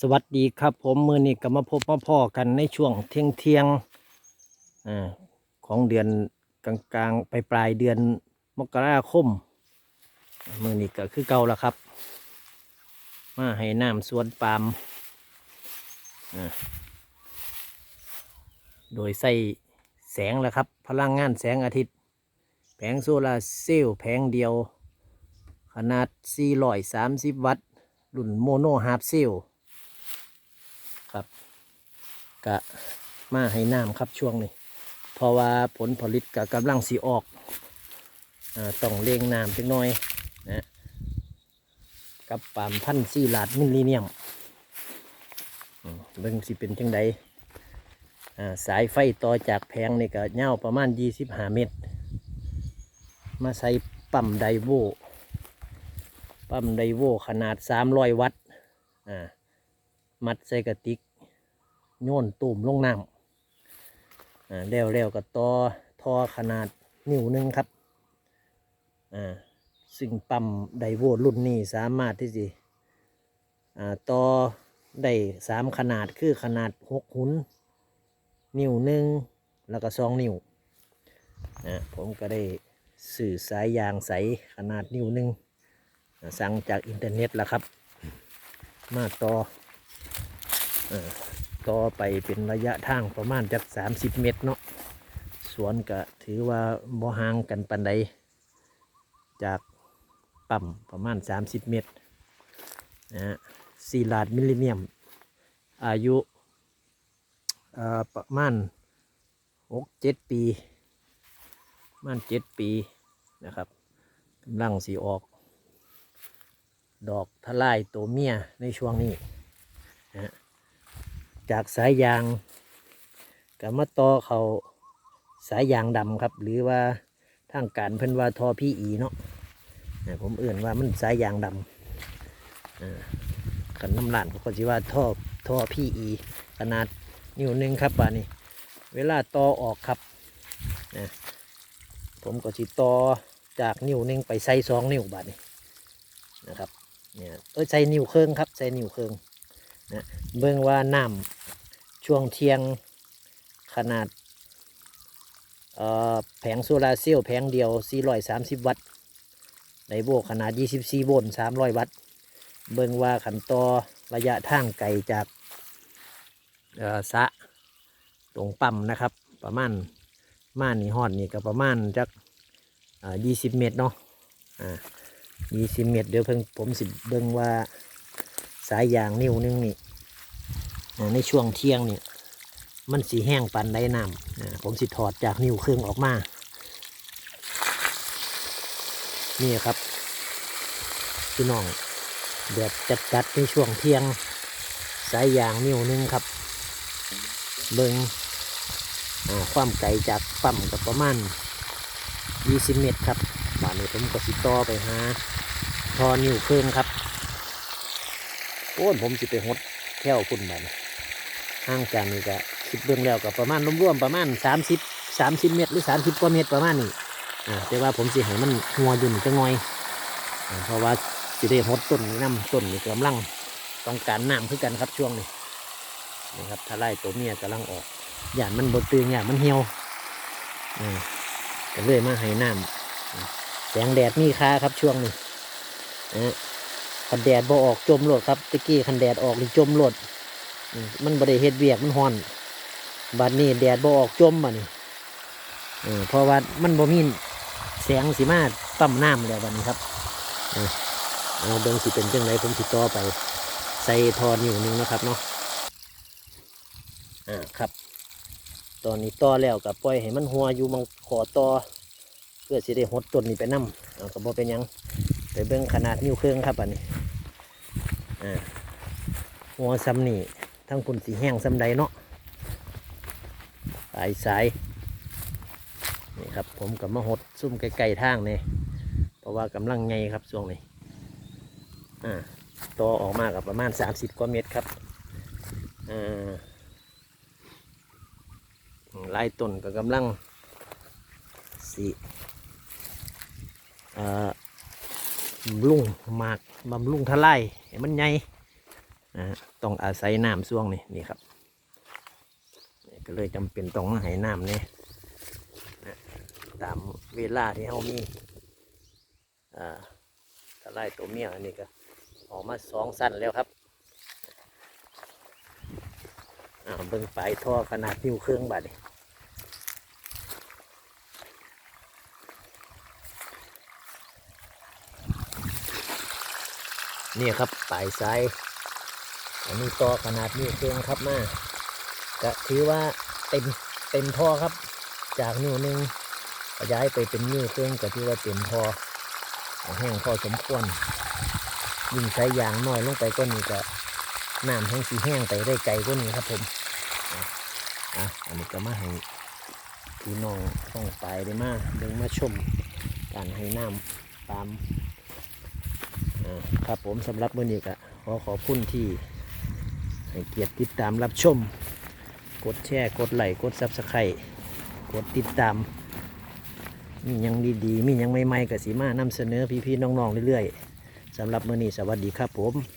สวัสดีครับ ผมมือนี้ก็มาพบมาพ่อกันในช่วงเที่ยงเที่ยงอของเดือนกลางๆ ไปปลายเดือนมกราคม มือนี้ก็คือเก่าแล้วครับ มาให้น้ำสวนปาล์มโดยใส่แสงแล้วครับ พลังงานแสงอาทิตย์ แผงโซลาร์เซลล์แผงเดียว ขนาด 430 วัตต์รุ่นโมโนฮาร์ปเซลล์ กะมาให้น้ำครับช่วงนี้ เพราะว่าผลผลิตกะกำลังสีออกอต้องเลี้ยงน้ำจักหน่อยนะกับปามพันซีลาดมิลลิเนียมเบิ่งสิเป็นจังใดสายไฟต่อจากแผงนี่ก็ยาประมาณ 25 เมตร มาใส่ปั๊มไดโวปั๊มไดโวขนาด 300 วัตต์มัดใส่กระติก โยนตุ่มลงน้ำอ่าแล้วแล้วก็ต่อทอขนาดนิ้วหนึ่งครับอ่าซึ่งปั๊มไดโวรุ่นนี้สามารถที่จะอ่าต่อได้สามขนาดคือขนาดหกหุนนิ้วหนึ่งแล้วก็สองนิ้วอ่าผมก็ได้สื่อสายยางใสขนาดนิ้วหนึ่งสั่งจากอินเทอร์เน็ตแล้วครับ มาต่ออ่อ ต่อไปเป็นระยะทางประมาณจากสามสิบเมตรเนาะสวนก็ถือว่าบ่ห่างกันปันใดจากปั๊มประมาณ 30 เมตรนะฮะซีลาดมิลลิเนียม อายุประมาณ6-7 ปีประมาณ 7 ปีนะครับกำลังสีออก ดอกทลายตัวเมียในช่วงนี้นะ จากสายยางกับมาต่อเขาสายยางดำครับ หรือว่าทางการเพิ่นว่าทอพี่อีเนาะผมเอื่นว่ามันสายยางดำอ่าขันน้ำลานเขาก็จะว่าท่อท่อพี่อีขนาดนิ้วหนึ่งครับป่านี้ เวลาต่อออกครับผมก็สิต่อจากนิ้วหนึ่งไปใส่สองนิ้วบาดนี้นะครับเนี่ยเออใส่นิ้วเครื่องครับใส่นิ้วเครื่อง นะเบิ่งว่าน้ำช่วงเทียงขนาดแผงโซลาร์เซลล์แผงเดียว 430 วัตต์ในโบขนาด 24 โวลต์ 300 วัตต์ เบิ่งว่าขันต่อระยะทางไกลจากสะตรงปั๊มนะครับ ประมาณม่านนี่ฮอดนี่ก็ประมาณจักา20 เมตรเนาะอ่า20 เมตร เดี๋ยวเพิ่งผมสิเบิ่งว่า สายยางนิ้วหนึงนี่ในช่วงเที่ยงเนี่ยมันสีแห้งปันได้น้ำผมสิถอดจากนิ้วเครื่องออกมา นี่ครับพี่น้องแบบจัดๆในช่วงเที่ยง สายยางนิ้วหนึงครับ เบิงอ่าความไกลจากปั๊มกับประมาณ 20 เมตรครับบานนี้ผมก็สิต่อไปหาทอนิ้วเครื่องครับ โอ้ยผมสิไปหดแถวคุณบัดนห่างจากนี่ก็คิดเบื้องแล้วก็ประมาณรวมๆประมาณสามสิบสามสิบเมตรหรือสามสิบกว่าเมตรประมาณนี้อ่าแต่ว่าผมสิให้มันหัวยุ่นจังหน่อยอเพราะว่าสิได้หดต้นนี่น้ำต้นนี่กำลังต้องการน้ำคือกันครับช่วงนี้นี่ครับถ้าไล่ตัวเมียกำลังออกหยาดมันบดตื่นหยาดมันเหี่ยวอ่าก็เลยมาให้น้ำแสงแดดมีค่าครับช่วงนี้อ่า คันแดดบ่ออกจมโลดครับตะกี้คันแดดออกนี่จมโลดมันบ่ได้เฮ็ดเวียกมันฮ้อนบัดนี้แดดบ่ออกจมบัดนี้เออเพราะว่ามันบ่มีแสงสิมาปั๊มน้ำแล้วบัดนี้ครับเอาเบิ่งสิเป็นจังไดผมสิดต่อไป ใส่ทอนิ้วหนึงนะครับเนาะอ่าครับ ตอนนี้ต่อแล้วก็ปล่อยให้มันหัวอยู่มังขอต่อเพื่อสิได้หดต้นนี้ไปนํเอาก็บ่เป็นยังไปเบิ่งขนาดนิ้วเครื่องครับอันนี้ อ่าหัวซ้ำนี่ทั้งคุณสีแห้งซ้ำใดเนาะสายสายนี่ครับ ผมกับมาหดซุ่มไกลๆทางเนี่ยเพราะว่ากำลังไงครับช่วงนี้อ่าตัวออกมากับประมาณ 30กว่าเมตรครับอ่าไล่ต้นก็กำลังสีอ่า บำรุงหมากบำรุงทลายมันใหญ่นะต้องอาศัยน้ำช่วงนี้นี่ครับก็เลยจำเป็นต้องให้น้ำเนี่ยนะตามเวลาที่เขามีอ่าถ้าไลตัวเมียอันนี้ก็ออกมาสองสั้นแล้วครับอ่าเบิ่งปลายท่อขนาดนิ้วเครื่องบัดนี้ นี่ครับปลายซ้ายอันนี้ต่อขนาดนิ้เองครับมาก็ถือว่าเต็มเต็มพอครับ จากนิ้วหนึ่งขยายไปเป็นนิ้วเครื่องก็ถือว่าเต็มพอแห้งพอสมควรยิ่งใช้ยางน้อยลงไปก็นี่ก็น้ำแห้งสีแห้งไปได้ไกลกว่านี้ครับผมอะอันนี้ก็มาให้พี่น้องต้องไปได้มาเดินมาชมการให้น้ำตาม ครับผมสำหรับมื้อนี้ก็ขอขอบคุณที่ให้เกียรติติดตามรับชม กดแชร์ กดไลค์กดซับสไครต์กดติดตาม มีหยังดีๆ มีหยังใหม่ๆกับสีมานำเสนอพี่ๆน้องๆเรื่อยๆสำหรับมื้อนี้สวัสดีครับผม